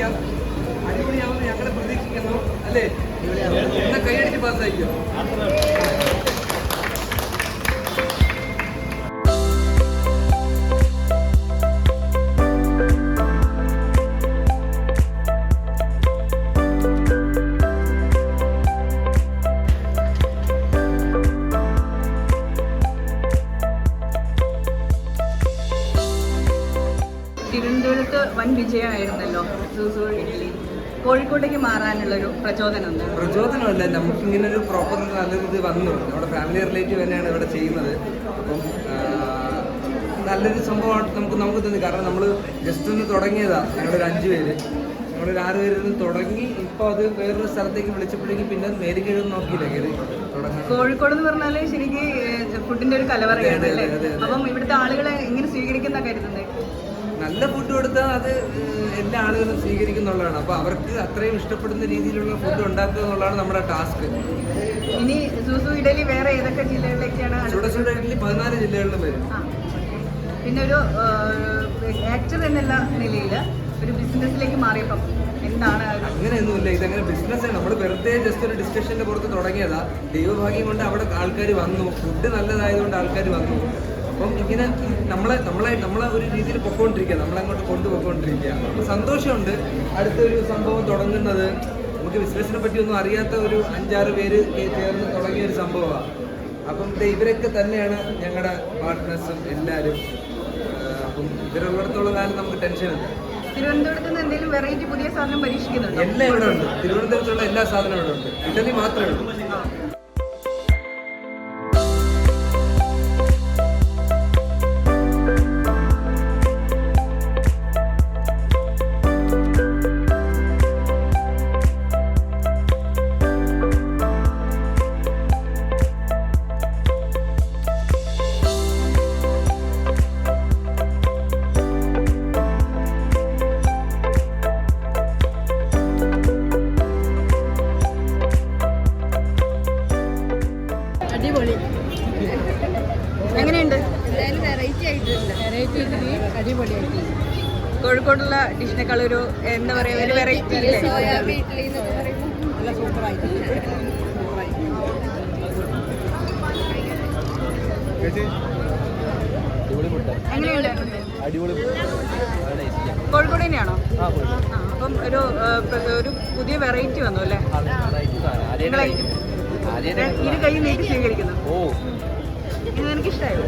പ്രതീക്ഷിക്കാം അടിപൊളിയാവുമെന്ന് ഞങ്ങൾ പ്രതീക്ഷിക്കുന്നു. അല്ലേ? എന്നാ കൈയടിച്ച് പാസ്സായിരിക്കും തിരുവനന്തപുരത്ത് വൻ വിജയമായിരുന്നല്ലോ. ഇഡ്ഡലി കോഴിക്കോട്ടേക്ക് മാറാനുള്ളൊരു പ്രചോദനം പ്രചോദനം പ്രചോദനമല്ല നമുക്ക് ഇങ്ങനെ ഒരു പ്രോപ്പർ നല്ലൊരു ഇത് വന്നു. നമ്മുടെ ഫാമിലി റിലേറ്റീവ് തന്നെയാണ് ഇവിടെ ചെയ്യുന്നത്. അപ്പം നല്ലൊരു സംഭവമാണ് നമുക്ക് നമുക്ക് തന്നെ. കാരണം നമ്മൾ ജസ്റ്റ് ഒന്ന് തുടങ്ങിയതാണ് ഞങ്ങളൊരു അഞ്ച് പേര്. ഞങ്ങളൊരു ആറ് പേരിൽ നിന്ന് തുടങ്ങി ഇപ്പോൾ അത് വേറൊരു സ്ഥലത്തേക്ക് വിളിച്ചപ്പോഴേക്കും പിന്നെ നേരി കഴിയും നോക്കിയില്ല കയറി കോഴിക്കോട് എന്ന് പറഞ്ഞാൽ ശരിക്കും ഫുഡിന്റെ ഒരു കലവറയാണ്. അപ്പം ഇവിടുത്തെ ആളുകളെ എങ്ങനെ സ്വീകരിക്കുന്ന കരുതുന്നത് നല്ല ഫുഡ് കൊടുത്താൽ അത് എല്ലാ ആളുകളും സ്വീകരിക്കുന്നുള്ളതാണ്. അപ്പോൾ അവർക്ക് അത്രയും ഇഷ്ടപ്പെടുന്ന രീതിയിലുള്ള ഫുഡ് ഉണ്ടാക്കുക എന്നുള്ളതാണ് നമ്മുടെ ടാസ്ക് ഇനി സൂസു ഇഡലി വേറെ ഏതൊക്കെ ജില്ലകളിലേക്കാണ് ചുട ചുട ഇഡലി പതിനാല് ജില്ലകളിലും വരും. പിന്നെ ഒരു ആക്ടർ എന്നുള്ള നിലയിൽ ഒരു ബിസിനസ്സിലേക്ക് മാറിയപ്പം എന്താണ് അങ്ങനെയൊന്നുമില്ല. ഇതങ്ങനെ ബിസിനസ്സാണ് നമ്മൾ വെറുതെ ജസ്റ്റ് ഒരു ഡിസ്കഷന്റെ പുറത്ത് തുടങ്ങിയതാ. ദൈവഭാഗ്യം കൊണ്ട് അവിടെ ആൾക്കാർ വന്നു. ഫുഡ് നല്ലതായതുകൊണ്ട് ആൾക്കാർ വന്നു. ഇങ്ങനെ നമ്മളെ നമ്മളെ നമ്മളെ ഒരു രീതിയിൽ പൊക്കോണ്ടിരിക്കുക. നമ്മളങ്ങോട്ട് കൊണ്ടുപോയിക്കൊണ്ടിരിക്കുക. സന്തോഷമുണ്ട്. അടുത്തൊരു സംഭവം തുടങ്ങുന്നത് നമുക്ക് ബിസിനസ്സിനെ പറ്റി ഒന്നും അറിയാത്ത ഒരു അഞ്ചാറ് പേര് ചേർന്ന് തുടങ്ങിയ ഒരു സംഭവമാണ് അപ്പം ഇവരൊക്കെ തന്നെയാണ് ഞങ്ങളുടെ പാർട്ട്നേഴ്സും എല്ലാവരും അപ്പം ഇവരുള്ളിടത്തോളം കാലം നമുക്ക് ടെൻഷനില്ല തിരുവനന്തപുരത്ത് നിന്ന് എന്തെങ്കിലും വെറൈറ്റി പുതിയ സാധനം പരീക്ഷിക്കുന്നുണ്ട്? എല്ലാം ഇവിടെ ഉണ്ട്. തിരുവനന്തപുരത്തുള്ള എല്ലാ സാധനവും ഇവിടെ ഉണ്ട്. ഇഡലി മാത്രമേ ഉള്ളൂ. അടിപൊളി. എങ്ങനെയുണ്ട്? എന്തായാലും വെറൈറ്റി ആയിട്ടുണ്ട്. വെറൈറ്റി അടിപൊളിയായിട്ട് കോഴിക്കോടുള്ള ഡിഷിനേക്കാൾ ഒരു എന്താ പറയാ ഒരു വെറൈറ്റി സോയാബീൻ ഇഡ്ഡലി എന്നൊക്കെ പറയുമ്പോൾ നല്ല സൂപ്പറായിട്ട് കോഴിക്കോട് തന്നെയാണോ? അപ്പം ഒരു ഒരു പുതിയ വെറൈറ്റി വന്നു അല്ലേ? നിങ്ങളെ ഇരു കൈ നീട്ടി സ്വീകരിക്കുന്നു. ഓ. ഇത് എനിക്ക് ഇഷ്ടമായോ